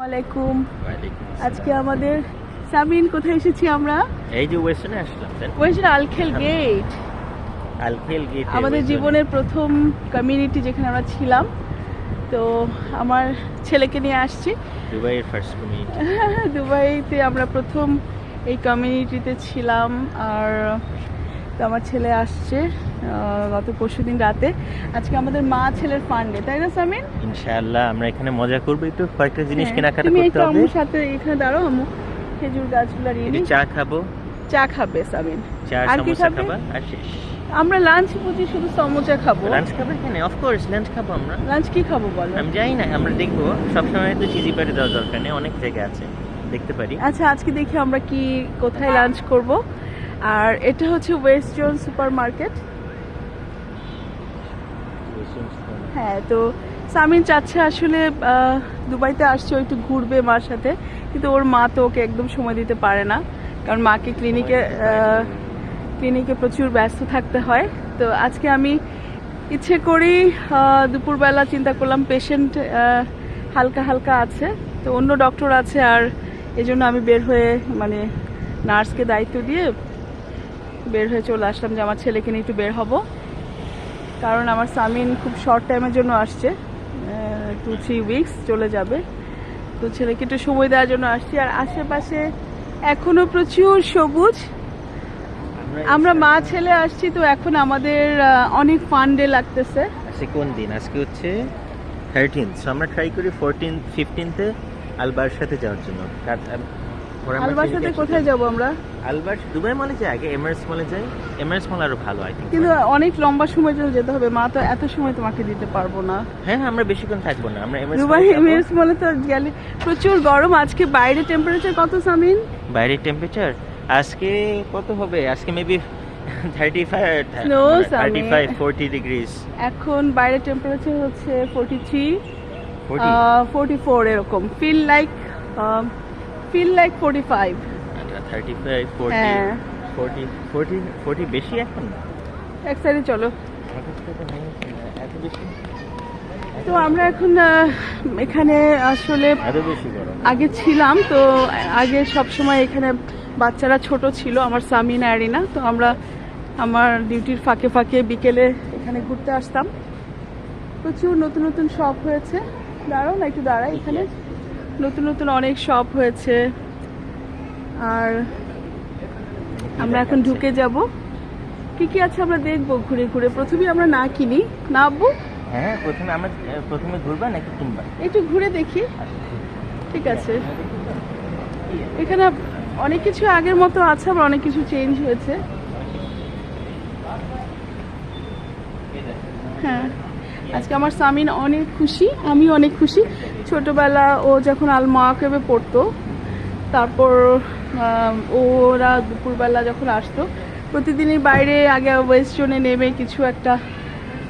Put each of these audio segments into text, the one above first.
ওয়ালাইকুম আজকে আমাদের সামিন কোথায় এসেছি আমরা? এই যে ওয়েস্টার্নে আসলাম তাই না? Oyster Al Khail gate. Al Khail gate আমাদের জীবনের প্রথম কমিউনিটি যেখানে আমরা ছিলাম। তো আমার ছেলেকে নিয়ে আসছি। দুবাইয়ের ফার্স্ট কমিউনিটি দুবাইতে আমরা প্রথম এই কমিউনিটিতে ছিলাম। আর তো আমার ছেলে আসছে গত পরশু দিন রাতে। আজকে আমাদের মা ছেলের ফান্ডে তাই না সামিন? ইনশাআল্লাহ আমরা এখানে মজা করব। একটু কয়েকটা জিনিস হ্যাঁ, কেনাকাটা করতে হবে। আমার সাথে এখানে দাঁড়াও আমু খেজুর গাছগুলো নিয়ে নিই। চা খাব। চা খাবে সামিন। চা সমোসা খাবে? আর শেষ। আমরা লাঞ্চ বুঝি শুধু সমোচা খাব। লাঞ্চ খাবে এখানে? অফকোর্স লাঞ্চ খাব আমরা। লাঞ্চ কি খাব বলো? আমি জানি না আমরা দেখব। সবসময় তো চিজি পাটি দেওয়ার দরকার নেই অনেক জায়গা আছে দেখতে পারি। আচ্ছা আজকে দেখি আমরা কি কোথায় লাঞ্চ করব। আর এটা হচ্ছে ওয়েস্ট জোন সুপার মার্কেট হ্যাঁ তো সামিন চাচ্ছে আসলে দুবাইতে আসছে একটু ঘুরবে মার সাথে। কিন্তু ওর মা তো ওকে একদম সময় দিতে পারে না। কারণ মাকে ক্লিনিকে ক্লিনিকে প্রচুর ব্যস্ত থাকতে হয়। তো আজকে আমি ইচ্ছে আহ, দুপুরবেলা চিন্তা করলাম পেশেন্ট হালকা হালকা আছে। তো অন্য ডক্টর আছে আর এজন্য আমি বের হয়ে মানে নার্সকে দায়িত্ব দিয়ে বের হয়ে চলে আসলাম যে আমার ছেলেকে নিয়ে একটু বের হব। কারণ আমার সামিন খুব শর্ট টাইমের জন্য আসছে টু থ্রি উইকস চলে যাবে। তো ছেলেকে একটু সময় দেওয়ার জন্য আসছি। আর আশেপাশে এখনও প্রচুর সবুজ। আমরা মা ছেলে আসছি তো এখন আমাদের অনেক ফান ডে লাগতেছে। আজকে কোন দিন? আজকে হচ্ছে থার্টিন আমরা ট্রাই করি ফোরটিন ফিফটিনতে আলবার সাথে যাওয়ার জন্য। আলবার সাথে কোথায় যাব আমরা? আলবার দুবাই মলে যাই আগে এমআরএস মলে যাই এমআরএস মল আরও ভালো আই থিঙ্ক কিন্তু অনেক লম্বা সময় জন্য যেতে হবে। মা তো এত সময় তোমাকে দিতে পারব না। হ্যাঁ হ্যাঁ, আমরা বেশিক্ষণ থাকব না। আমরা এমআরএস দুবাই এমএস বলে তো গেলে প্রচুর গরম। আজকে বাইরে টেম্পারেচার কত সামিন? বাইরের টেম্পারেচার আজকে কত হবে? আজকে মেবি এখন বাইরে টেম্পারেচার হচ্ছে ফোরটি থ্রি ফোরটি ফোর এরকম। Feel like feel like forty five thirty five forty হ্যাঁ। ফোরটি ফোরটি ফোরটি বেশি এখন? এক সাইডে চলো তো হচ্ছে না, এত বেশি? তো আমরা এখন এখানে আসলে আগে ছিলাম তো আগে সব সময় এখানে বাচ্চারা ছোট ছিল আমার সামিন অ্যারিনা তো আমরা আমার ডিউটির ফাঁকে ফাঁকে বিকেলে এখানে ঘুরতে আসতাম। প্রচুর নতুন নতুন শপ হয়েছে। দাঁড়াও না একটু দাঁড়াই এখানে। নতুন নতুন অনেক শপ হয়েছে। আর আমরা এখন ঢুকে যাব। কি কি আছে আমরা দেখব ঘুরে ঘুরে? প্রথমেই আমরা না কিনি। না আব্বু? হ্যাঁ প্রথমে আমরা প্রথমে ঘুরবা নাকি কিনবা? একটু ঘুরে দেখি। ঠিক আছে। এখানে অনেক কিছু আগের মতো আছে আবার অনেক কিছু চেঞ্জ হয়েছে। হ্যাঁ। আজকে আমার সামিন অনেক খুশি আমি অনেক খুশি। ছোটবেলা ও যখন আল মাকেবে পড়তো তারপর ওরা দুপুরবেলা যখন আসতো প্রতিদিনই বাইরে আগে ওয়েস্ট জোনে নেমে কিছু একটা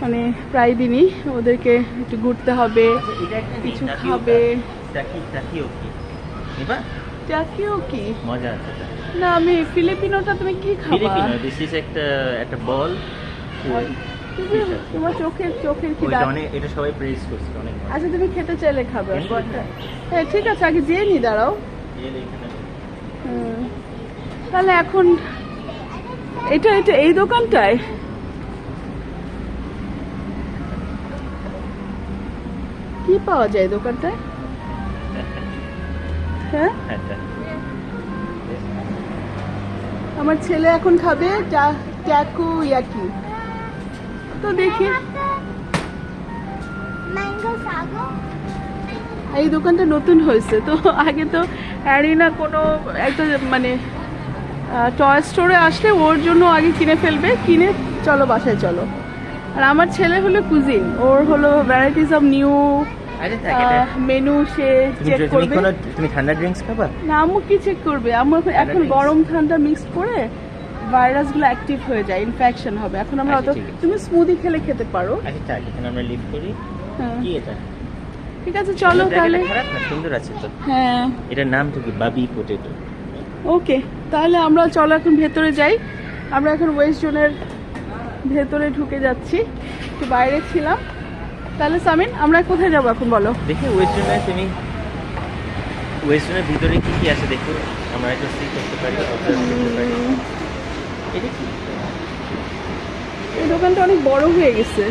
মানে প্রায় দিনই ওদেরকে একটু ঘুরতে হবে কিছু খাবে। টাকিও কি? মজা আছে না আমি ফিলিপিনোটা তুমি কি খাবা? ফিলিপিনো দিস ইজ একটা একটা বল তুমি- তোমার চোখের চোখের কি অনেক এটা সবাই প্রেস করছে অনেক আচ্ছা তুমি খেতে চাইলে খাবে। হ্যাঁ ঠিক আছে আগে যেয়ে নি দাঁড়াও। তাহলে এখন এটা এটা এই দোকানটায়? কি পাওয়া যায় এই দোকানটায়? হ্যাঁ? আমার ছেলে এখন খাবে ট্যাকু ইয়াকি তো দেখি। ম্যাঙ্গো সাগো এই দোকানটা নতুন হয়েছে তো আগে তো অ্যারিনা কোনো একটা মানে টয় স্টোরে আসলে ওর জন্য আগে কিনে ফেলবে কিনে চলো বাসায় চলো। আর আমার ছেলে হলো কুজিন ওর হলো ভ্যারাইটিস অফ নিউ। মেনু সে চেক করবে। তুমি ঠান্ডা ড্রিঙ্কস খাবা? না আম্মু কি চেক করবে? আম্মু এখন- গরম ঠান্ডা মিক্স করে ভাইরাসগুলো অ্যাক্টিভ হয়ে যায় ইনফেকশন হবে। এখন আমরা অত আচ্ছা, আছে। তুমি স্মুদি খেলে খেতে পারো। আচ্ছা এখানে আমরা লিভ করি। হ্যাঁ। কি এটা? ঠিক আছে চলো তাহলে। খারাপ না? সুন্দর আছে তো। হ্যাঁ। এটার নাম তো কি বাবি পটেটো ওকে তাহলে আমরা চলো এখন ভেতরে যাই। আমরা এখন ওয়েস্ট জোনের ভেতরে ঢুকে যাচ্ছি। একটু বাইরে ছিলাম। তাহলে সামিন আমরা কোথায় যাব এখন বলো? দেখি ওয়েস্টার্নে তুমি ওয়েস্টার্নের ভিতরে কি কি আছে দেখুন আমরা একটু সি করতে পারি এই দোকানটা অনেক বড় হয়ে গেছে।